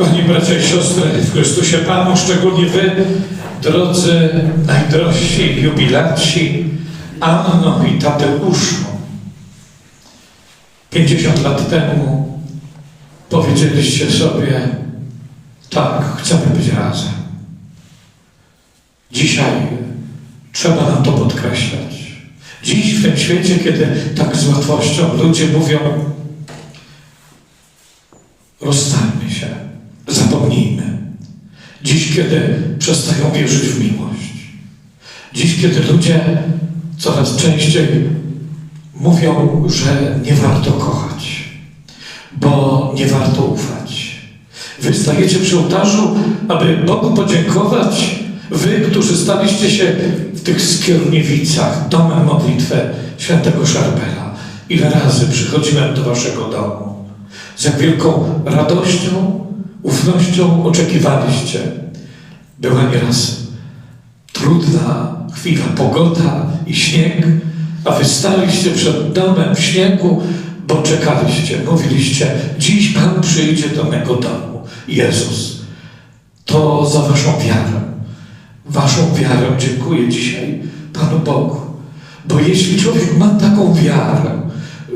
Kochani bracia i siostry w Chrystusie Panu, szczególnie Wy, drodzy najdrożsi jubilaci, Anno i Tadeuszu. 50 lat temu powiedzieliście sobie, tak, chcemy być razem. Dzisiaj trzeba nam to podkreślać. Dziś w tym świecie, kiedy tak z łatwością ludzie mówią, rozstańmy zapomnijmy. Dziś, kiedy przestają wierzyć w miłość. Dziś, kiedy ludzie coraz częściej mówią, że nie warto kochać, bo nie warto ufać. Wy stajecie przy ołtarzu, aby Bogu podziękować. Wy, którzy staliście się w tych skierniewicach, domem modlitwy świętego Szarbela. Ile razy przychodziłem do waszego domu. Z jak wielką radością, ufnością oczekiwaliście. Była nieraz trudna chwila, pogoda i śnieg, a wy staliście przed domem w śniegu, bo czekaliście. Mówiliście, dziś Pan przyjdzie do mego domu. Jezus. To za waszą wiarę. Waszą wiarę dziękuję dzisiaj Panu Bogu. Bo jeśli człowiek ma taką wiarę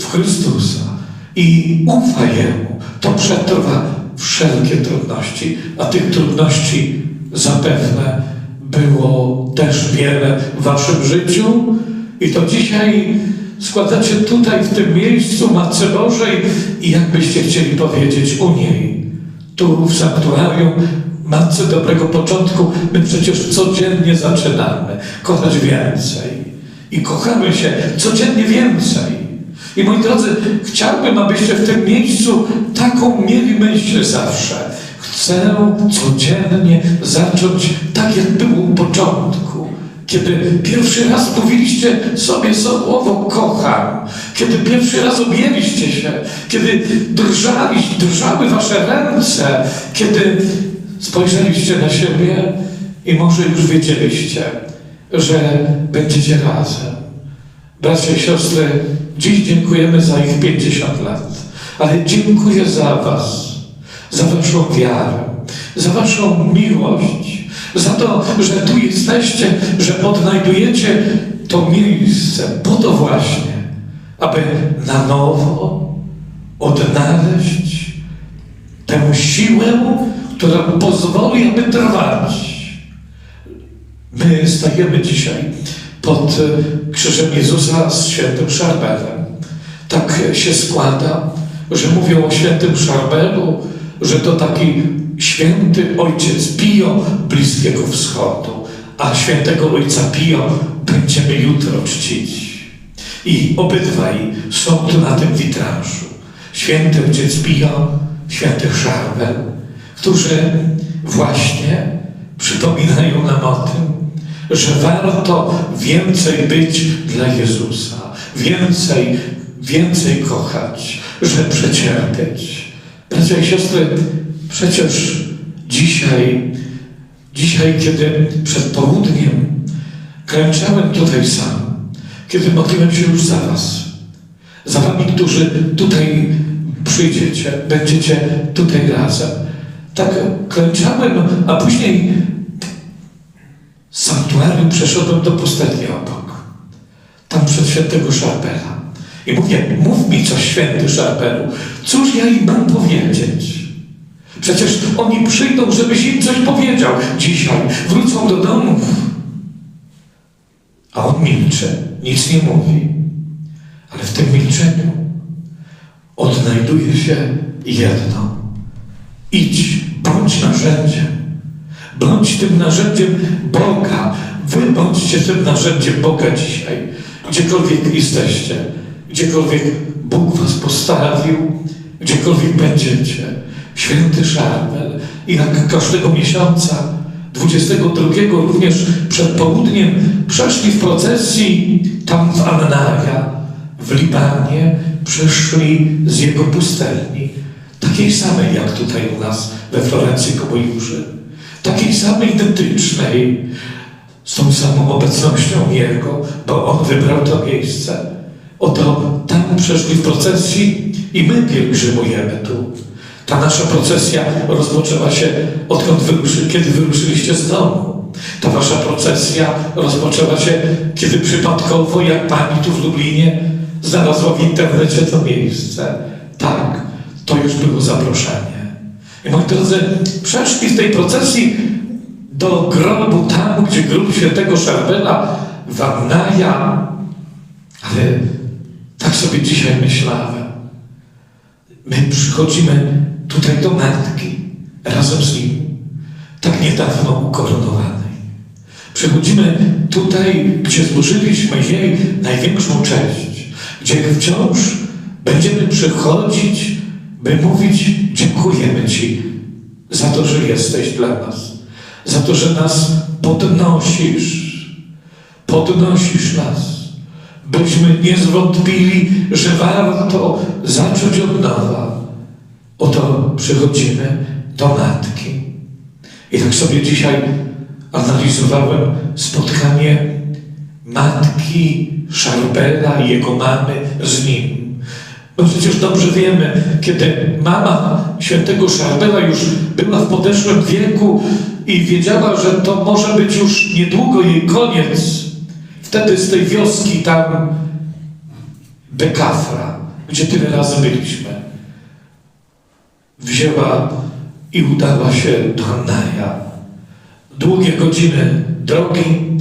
w Chrystusa i ufa Jemu, to przetrwa wszelkie trudności. A tych trudności zapewne było też wiele w waszym życiu. I to dzisiaj składacie tutaj, w tym miejscu Matce Bożej i jakbyście chcieli powiedzieć u niej, tu w sanktuarium Matce Dobrego Początku, my przecież codziennie zaczynamy kochać więcej. I kochamy się codziennie więcej. I moi drodzy, chciałbym, abyście w tym miejscu taką mieli myśl zawsze. Chcę codziennie zacząć tak, jak było u początku. Kiedy pierwszy raz mówiliście sobie słowo kocham, kiedy pierwszy raz objęliście się, kiedy drżali, drżały wasze ręce, kiedy spojrzeliście na siebie i może już wiedzieliście, że będziecie razem. Bracia i siostry, dziś dziękujemy za ich 50 lat, ale dziękuję za was, za waszą wiarę, za waszą miłość, za to, że tu jesteście, że odnajdujecie to miejsce po to właśnie, aby na nowo odnaleźć tę siłę, która pozwoli, aby trwać. My stajemy dzisiaj pod krzyżem Jezusa z świętym Szarbelem. Tak się składa, że mówią o świętym Szarbelu, że to taki święty ojciec Pio Bliskiego Wschodu, a świętego ojca Pio będziemy jutro czcić. I obydwaj są tu na tym witrażu. Święty ojciec Pio, święty Szarbel, którzy właśnie przypominają nam o tym, że warto więcej być dla Jezusa, więcej, więcej kochać, że przecierpieć. Bracia i siostry, przecież dzisiaj, dzisiaj, kiedy przed południem klęczałem tutaj sam, kiedy modliłem się już za Was, za Wami, którzy tutaj przyjdziecie, będziecie tutaj razem. Tak klęczałem, a później z sanktuarium przeszedłem do pustelni obok. Tam przed świętego Szarbela. I mówię, mów mi coś święty Szarbelu. Cóż ja im mam powiedzieć? Przecież oni przyjdą, żebyś im coś powiedział. Dzisiaj wrócą do domów. A on milczy, nic nie mówi. Ale w tym milczeniu odnajduje się jedno. Idź, bądź narzędziem. Bądź tym narzędziem Boga. Wy bądźcie tym narzędziem Boga dzisiaj. Gdziekolwiek jesteście, gdziekolwiek Bóg was postawił, gdziekolwiek będziecie. Święty Szarbel. I jak każdego miesiąca, 22 również przed południem, przeszli w procesji tam w Annaja, w Libanie, przyszli z jego pustelni. Takiej samej jak tutaj u nas we Florencji koło Jurzy takiej samej identycznej, z tą samą obecnością Jego, bo On wybrał to miejsce. Oto tam przeszli w procesji i my pielgrzymujemy tu. Ta nasza procesja rozpoczęła się odkąd wyruszy, kiedy wyruszyliście z domu. Ta wasza procesja rozpoczęła się, kiedy przypadkowo, jak pani tu w Lublinie, znalazła w internecie to miejsce. Tak, to już było zaproszenie. Moi drodzy, przeszli w tej procesji do grobu, tam, gdzie grób świętego Szarbela, Wannaja. Ale tak sobie dzisiaj myślałem. My przychodzimy tutaj do matki razem z nim, tak niedawno ukoronowanej. Przychodzimy tutaj, gdzie złożyliśmy jej największą cześć, gdzie wciąż będziemy przychodzić, by mówić dziękujemy Ci za to, że jesteś dla nas, za to, że nas podnosisz, podnosisz nas, byśmy nie zwątpili, że warto zacząć od nowa. Oto przychodzimy do Matki. I tak sobie dzisiaj analizowałem spotkanie Matki Szarbela i jego mamy z nim. No przecież dobrze wiemy, kiedy mama świętego Szarbela już była w podeszłym wieku i wiedziała, że to może być już niedługo jej koniec, wtedy z tej wioski tam Bekafra, gdzie tyle razy byliśmy, wzięła i udała się do Naja. Długie godziny drogi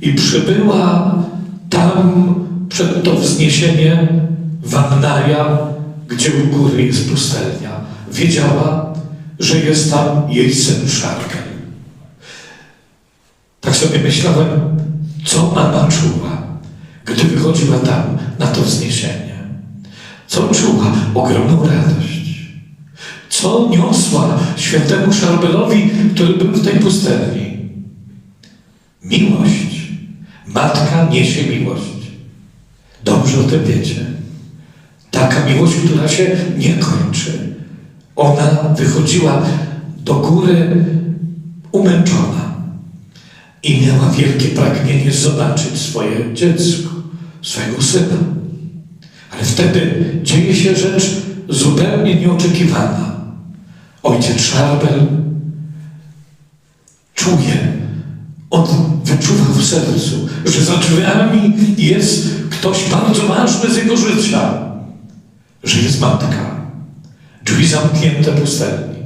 i przybyła tam przed to wzniesienie Wannaja, gdzie u góry jest pustelnia. Wiedziała, że jest tam jej syn Szarkel. Tak sobie myślałem, co mama czuła, gdy wychodziła tam na to wzniesienie. Co czuła? Ogromną radość. Co niosła świętemu Szarbelowi, który był w tej pustelni? Miłość. Matka niesie miłość. Dobrze o tym wiecie. Taka miłość, która się nie kończy. Ona wychodziła do góry umęczona i miała wielkie pragnienie zobaczyć swoje dziecko, swojego syna. Ale wtedy dzieje się rzecz zupełnie nieoczekiwana. Ojciec Szarbel czuje, on wyczuwa w sercu, że za drzwiami jest ktoś bardzo ważny z jego życia, że jest matka. Drzwi zamknięte pustelni.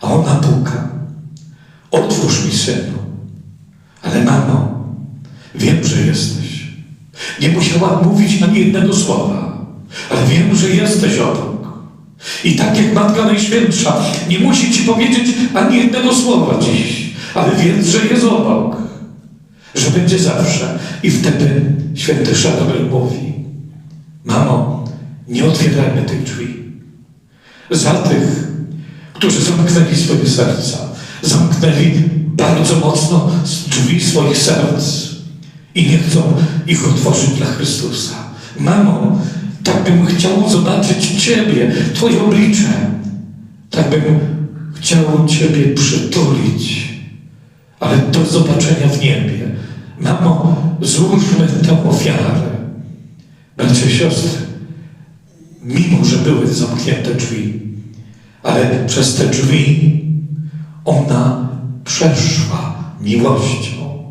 A ona puka. Otwórz mi synu. Ale mamo, wiem, że jesteś. Nie musiałam mówić ani jednego słowa, ale wiem, że jesteś obok. I tak jak Matka Najświętsza nie musi ci powiedzieć ani jednego słowa dziś, ale wiedz, że jest obok, że będzie zawsze. I wtedy święty Szarabel mówi, mamo, nie otwierajmy tych drzwi. Za tych, którzy zamknęli swoje serca, zamknęli bardzo mocno drzwi swoich serc i nie chcą ich otworzyć dla Chrystusa. Mamo, tak bym chciał zobaczyć Ciebie, Twoje oblicze. Tak bym chciał Ciebie przytulić. Ale do zobaczenia w niebie. Mamo, złóżmy tę ofiarę. Bracia i siostry, mimo że były zamknięte drzwi, ale przez te drzwi ona przeszła miłością.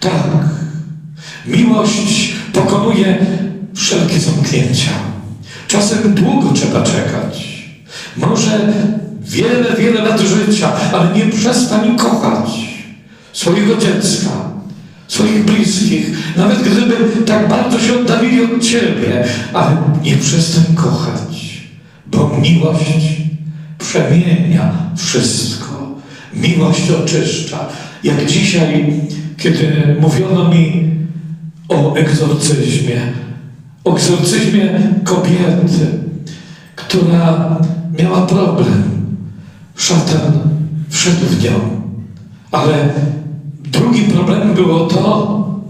Tak, miłość pokonuje wszelkie zamknięcia. Czasem długo trzeba czekać. Może wiele, wiele lat życia, ale nie przestań kochać swojego dziecka, swoich bliskich, nawet gdyby tak bardzo się oddalili od Ciebie, ale nie przestań kochać, bo miłość przemienia wszystko. Miłość oczyszcza. Jak dzisiaj, kiedy mówiono mi o egzorcyzmie, o egzorcyzmie kobiety, która miała problem. Szatan wszedł w nią. Ale drugim problemem było to,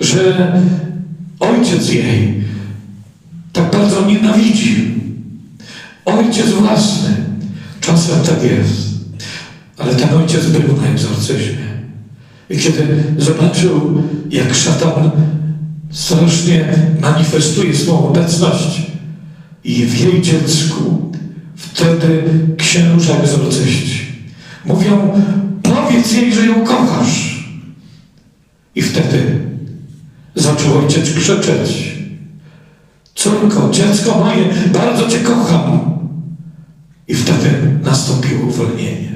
że ojciec jej tak bardzo nienawidził. Ojciec własny. Czasem tak jest. Ale ten ojciec był na egzorcyzmie. I kiedy zobaczył, jak szatan strasznie manifestuje swoją obecność i w jej dziecku, Wtedy księża egzorcyści mówią, powiedz jej, że ją kochasz. I wtedy zaczął ojciec krzyczeć. Córko, dziecko moje, bardzo Cię kocham. I wtedy nastąpiło uwolnienie.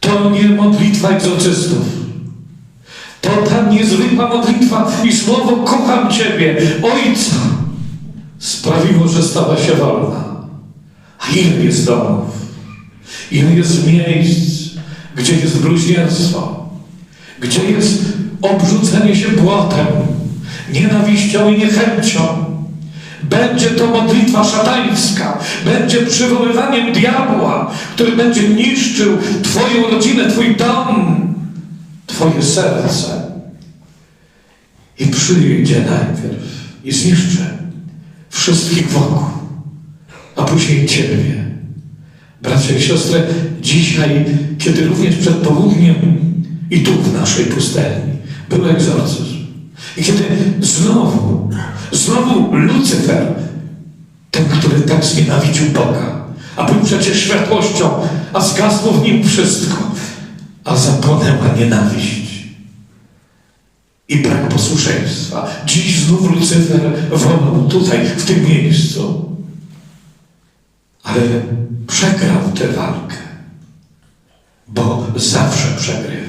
To nie modlitwa egzorcystów. To ta niezwykła modlitwa i słowo kocham Ciebie, Ojca, sprawiło, że stała się wolna. A ile jest domów, ile jest miejsc, gdzie jest bluźnierstwo, gdzie jest obrzucenie się błotem, nienawiścią i niechęcią. Będzie to modlitwa szatańska, będzie przywoływaniem diabła, który będzie niszczył Twoją rodzinę, Twój dom, Twoje serce. I przyjdzie najpierw i zniszczy wszystkich wokół, a później Ciebie. Bracia i siostry, dzisiaj, kiedy również przed południem i tu w naszej pustelni był egzorcyzm, i kiedy znowu, znowu Lucyfer, ten, który tak znienawidził Boga, a był przecież światłością, a zgasło w nim wszystko, a zapłonęła nienawiść i brak posłuszeństwa. Dziś znów Lucyfer wolał tutaj, w tym miejscu. Ale przegrał tę walkę, bo zawsze przegrywa.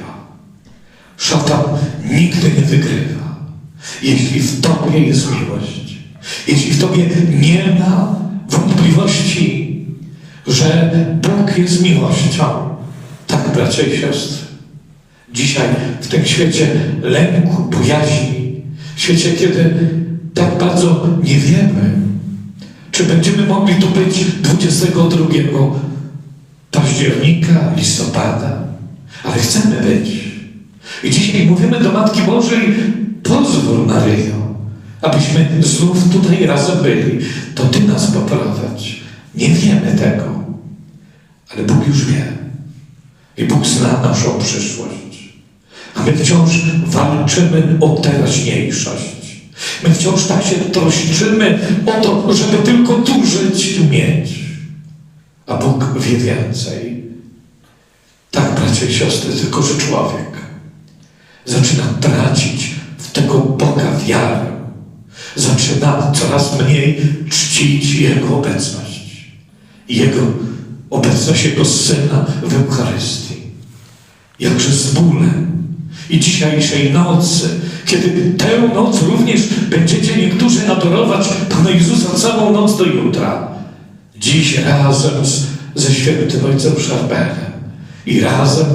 Szatan nigdy nie wygrywa. Jeśli w Tobie jest miłość, jeśli w Tobie nie ma wątpliwości, że Bóg jest miłością, tak, bracia i siostry, dzisiaj w tym świecie lęku, bojaźni, w świecie, kiedy tak bardzo nie wiemy, czy będziemy mogli tu być 22 października, listopada, ale chcemy być. I dzisiaj mówimy do Matki Bożej, pozwól Maryjo, abyśmy znów tutaj razem byli. To Ty nas poprowadź. Nie wiemy tego, ale Bóg już wie. I Bóg zna naszą przyszłość. A my wciąż walczymy o teraźniejszość. My wciąż tak się troszczymy o to, żeby tylko tu żyć i mieć. A Bóg wie więcej. Tak, bracia i siostry, tylko że człowiek zaczyna tracić w tego Boga wiarę. Zaczyna coraz mniej czcić Jego obecność. Jego obecność Jego Syna w Eucharystii. Jakże z bólem. I dzisiejszej nocy, kiedy tę noc również będziecie niektórzy adorować Pana Jezusa całą noc do jutra. Dziś razem z, ze świętym Ojcem Szarberem i razem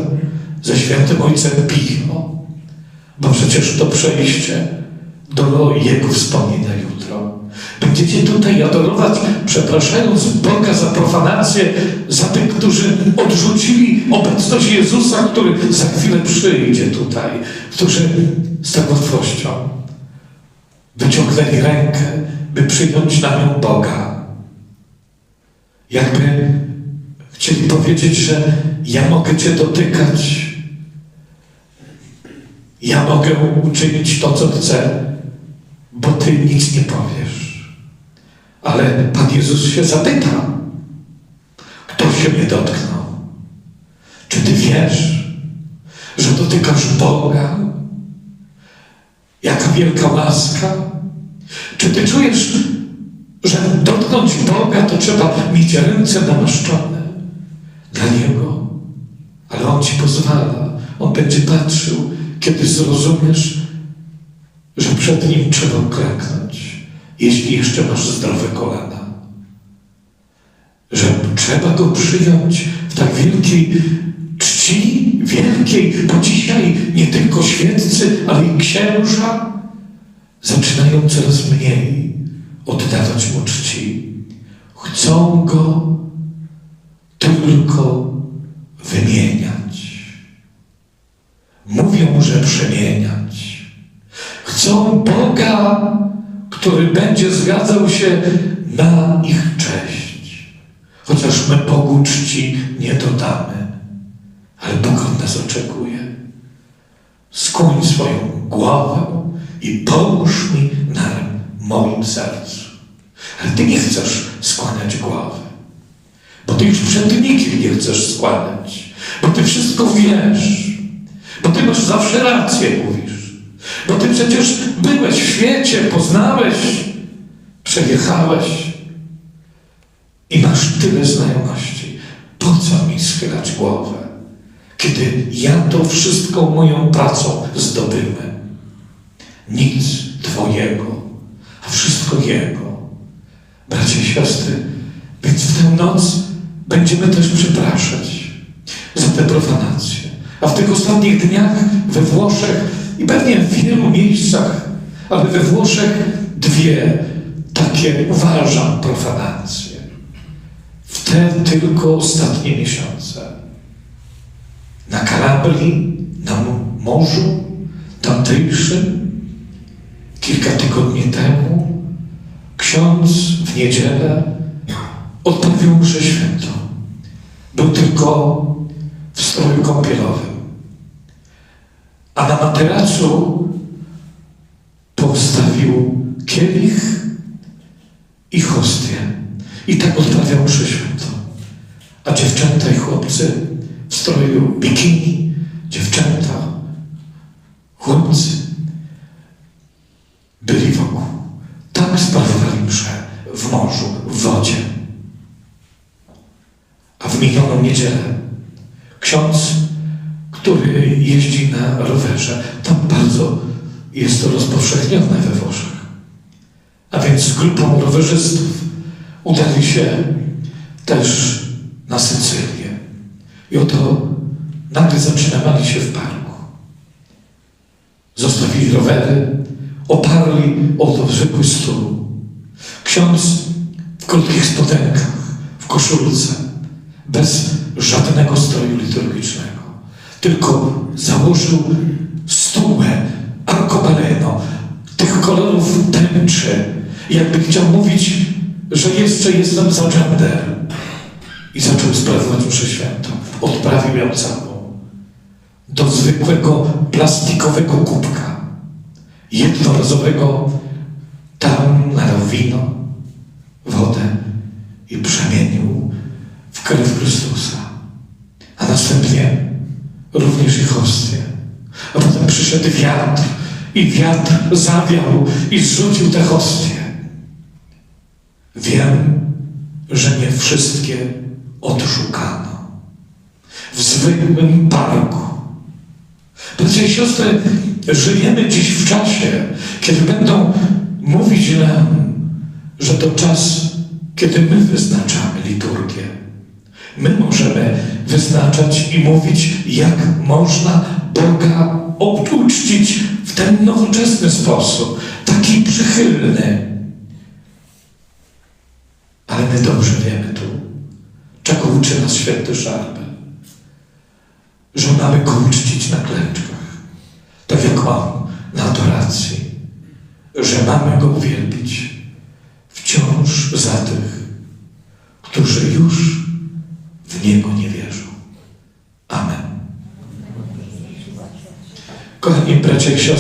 ze świętym Ojcem Picho, bo przecież to przejście do Jego wspomnień na jutro. Będziecie tutaj adorować, przepraszając Boga za profanację, za tych, którzy odrzucili obecność Jezusa, który za chwilę przyjdzie tutaj, którzy z tak łatwością wyciągnęli rękę, by przyjąć na nią Boga. Jakby chcieli powiedzieć, że ja mogę Cię dotykać, ja mogę uczynić to, co chcę, bo Ty nic nie powiesz. Ale Pan Jezus się zapyta, kto się mnie dotknął? Czy Ty wiesz, że dotykasz Boga? Jaka wielka łaska? Czy Ty czujesz, że dotknąć Boga to trzeba mieć ręce namaszczone dla Niego? Ale On Ci pozwala. On będzie patrzył, kiedy zrozumiesz, że przed Nim trzeba uklęknąć, jeśli jeszcze masz zdrowe kolana. Że trzeba Go przyjąć w tak wielkiej czci, wielkiej, bo dzisiaj nie tylko świeccy, ale i księża zaczynają coraz mniej oddawać Mu czci. Chcą Go tylko wymieniać. Mówią, że przemieniać. Chcą Boga, który będzie zgadzał się na ich cześć. Chociaż my Bogu czci nie dodamy, ale Bóg od nas oczekuje. Skłoń swoją głowę i połóż mi na moim sercu. Ale Ty nie chcesz skłaniać głowy. Bo Ty już przed nikim nie chcesz składać. Bo Ty wszystko wiesz. Bo Ty masz zawsze rację, mówisz. Bo Ty przecież byłeś w świecie, poznałeś, przejechałeś i masz tyle znajomości. Po co mi schylać głowę, kiedy ja to wszystko moją pracą zdobyłem? Nic Twojego, a wszystko Jego. Bracia i siostry, więc w tę noc będziemy też przepraszać za tę profanację. A w tych ostatnich dniach we Włoszech i pewnie w wielu miejscach, ale we Włoszech dwie takie uważam profanacje. W te tylko ostatnie miesiące. Na Kalabrii, na morzu tamtejszym, kilka tygodni temu, ksiądz w niedzielę odprawił mszę świętą. Był tylko w stroju kąpielowym. A na materacu postawił kielich i hostię. I tak odprawiał mszę świętą. A dziewczęta i chłopcy w stroju bikini, dziewczęta, chłopcy byli wokół. Tak sprawowali mszę w morzu, w wodzie. A w minioną niedzielę ksiądz, który jeździ na rowerze, tam bardzo jest to rozpowszechnione we Włoszech. A więc z grupą rowerzystów udali się też na Sycylię. I oto nagle zatrzymali się w parku. Zostawili rowery, oparli o zwykły stół. Ksiądz w krótkich spodenkach, w koszulce, bez żadnego stroju liturgicznego. Tylko założył stułę arcobaleno, tych kolorów tęczy, jakby chciał mówić, że jeszcze jestem za gender. I zaczął sprawować mszę świętą. Odprawił ją całą. Do zwykłego plastikowego kubka. Jednorazowego tam nalał wino, wodę i przemienił w krew Chrystusa. A następnie również i hostię. A potem przyszedł wiatr i wiatr zawiał i zrzucił te hostie. Wiem, że nie wszystkie odszukano. W zwykłym parku. Bracia i siostry, żyjemy dziś w czasie, kiedy będą mówić nam, że to czas, kiedy my wyznaczamy liturgię. My możemy wyznaczać i mówić, jak można Boga uczcić w ten nowoczesny sposób, taki przychylny. Ale my dobrze wiemy tu, czego uczy nas święty Szarpel, że mamy go uczcić na klęczkach, tak jak on na adoracji, że mamy go uwielbić wciąż za tych, którzy już w Niego nie wierzą. Amen. Kochani bracia i siostry,